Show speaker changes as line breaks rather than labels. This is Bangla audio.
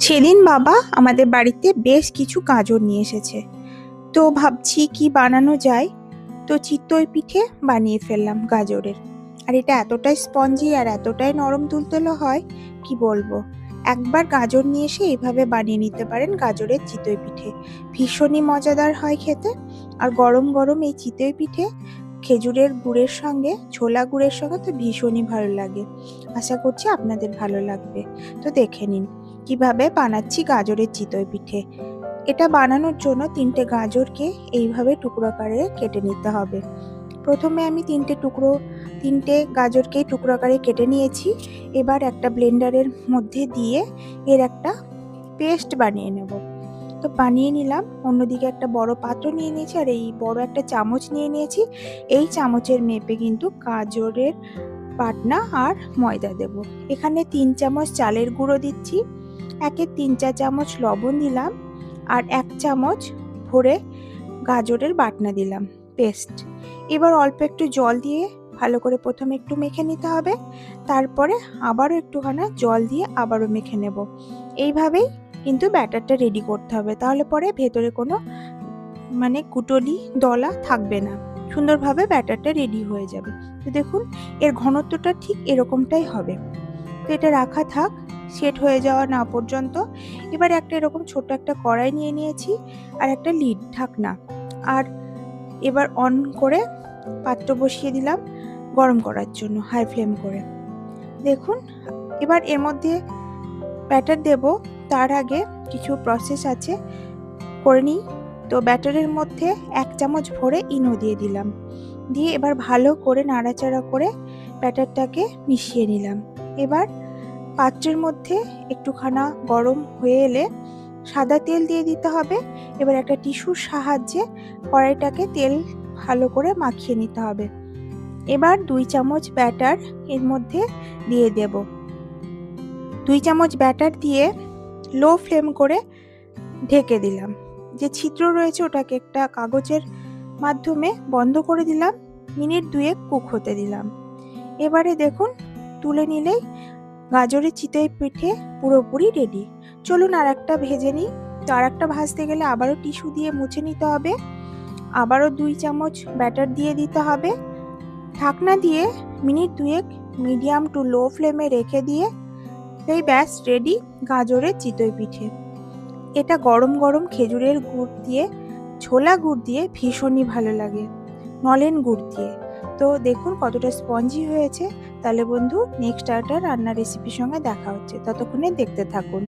সেদিন বাবা আমাদের বাড়িতে বেশ কিছু গাজর নিয়ে এসেছে। তো ভাবছি কি বানানো যায়? তো চিতই পিঠে বানিয়ে ফেললাম গাজরের। আর এটা এতটাই স্পঞ্জি আর এতটাই নরম তুলতুলো হয়, কি বলব? একবার গাজর নিয়ে এসে এইভাবে বানিয়ে নিতে পারেন গাজরের চিতই পিঠে। ভীষণই মজাদার হয় খেতে। আর গরম গরম এই চিতই পিঠে খেজুরের গুড়ের সঙ্গে, ছোলা গুড়ের সঙ্গে তো ভীষণই ভালো লাগে। আশা করছি আপনাদের ভালো লাগবে। তো দেখে নিন। কীভাবে বানাচ্ছি গাজরের চিতই পিঠে। এটা বানানোর জন্য তিনটে গাজরকে এইভাবে টুকরো আকারে কেটে নিতে হবে। প্রথমে আমি তিনটে টুকরো, তিনটে গাজরকে টুকরো আকারে কেটে নিয়েছি। এবার একটা ব্লেন্ডারের মধ্যে দিয়ে এর একটা পেস্ট বানিয়ে নেব। তো বানিয়ে নিলাম, অন্যদিকে একটা বড় পাত্র নিয়ে নিয়েছি আর এই বড় একটা চামচ নিয়ে নিয়েছি। এই চামচের মেপে কিন্তু গাজরের পাটনা আর ময়দা দেব। এখানে তিন চামচ চালের গুঁড়ো দিচ্ছি। একে তিন চার চামচ লবণ দিলাম আর এক চামচ ভরে গাজরের বাটনা দিলাম, পেস্ট। এবার অল্প একটু জল দিয়ে ভালো করে প্রথমে একটু মেখে নিতে হবে, তারপরে আবারও একটুখানা জল দিয়ে আবারও মেখে নেব। এইভাবেই কিন্তু ব্যাটারটা রেডি করতে হবে, তাহলে পরে ভেতরে কোনো মানে কুটলি দলা থাকবে না। সুন্দরভাবে ব্যাটারটা রেডি হয়ে যাবে। তো দেখুন, এর ঘনত্বটা ঠিক এরকমটাই হবে। তো এটা রাখা থাক। সেট হয়ে যাওয়া না পর্যন্ত এবার একটা এরকম ছোট একটা কড়াই নিয়ে নিয়েছি আর একটা লিড ঢাকনা। আর এবার অন করে পাত্র বসিয়ে দিলাম গরম করার জন্য, হাই ফ্লেম করে। দেখুন, এবার এর মধ্যে ব্যাটার দেব, তার আগে কিছু প্রসেস আছে, করে নিই। তো ব্যাটারের মধ্যে এক চামচ ভরে ইনো দিয়ে দিলাম। দিয়ে এবার ভালো করে নাড়াচাড়া করে ব্যাটারটাকে মিশিয়ে নিলাম। এবার পাত্রের মধ্যে একটুখানা গরম হয়ে এলে সাদা তেল দিয়ে দিতে হবে। এবার একটা টিস্যুর সাহায্যে কড়াইটাকে তেল ভালো করে মাখিয়ে নিতে হবে। এবার দুই চামচ ব্যাটার এর মধ্যে দিয়ে দেব। দুই চামচ ব্যাটার দিয়ে লো ফ্লেম করে ঢেকে দিলাম। যে ছিদ্র রয়েছে ওটাকে একটা কাগজের মাধ্যমে বন্ধ করে দিলাম। মিনিট দুয়েক কুক হতে দিলাম। এবারে দেখুন, তুলে নিলেই গাজরের চিতই পিঠে পুরোপুরি রেডি চলুন আর একটা ভেজে নিই। তো আর একটা ভাজতে গেলে আবারও টিস্যু দিয়ে মুছে নিতে হবে। আবারও দুই চামচ ব্যাটার দিয়ে দিতে হবে। ঢাকনা দিয়ে মিনিট দুয়েক মিডিয়াম টু লো ফ্লেমে রেখে দিয়ে এই ব্যাস রেডি গাজরের চিতই পিঠে। এটা গরম গরম খেজুরের গুড় দিয়ে, ছোলা গুড় দিয়ে ভীষণই ভালো লাগে। নলেন গুড় দিয়ে। তো দেখুন কতটা স্পঞ্জি হয়েছে। তাহলে বন্ধু নেক্সট একটা রান্নার রেসিপির সঙ্গে দেখা হচ্ছে। ততক্ষণে দেখতে থাকুন।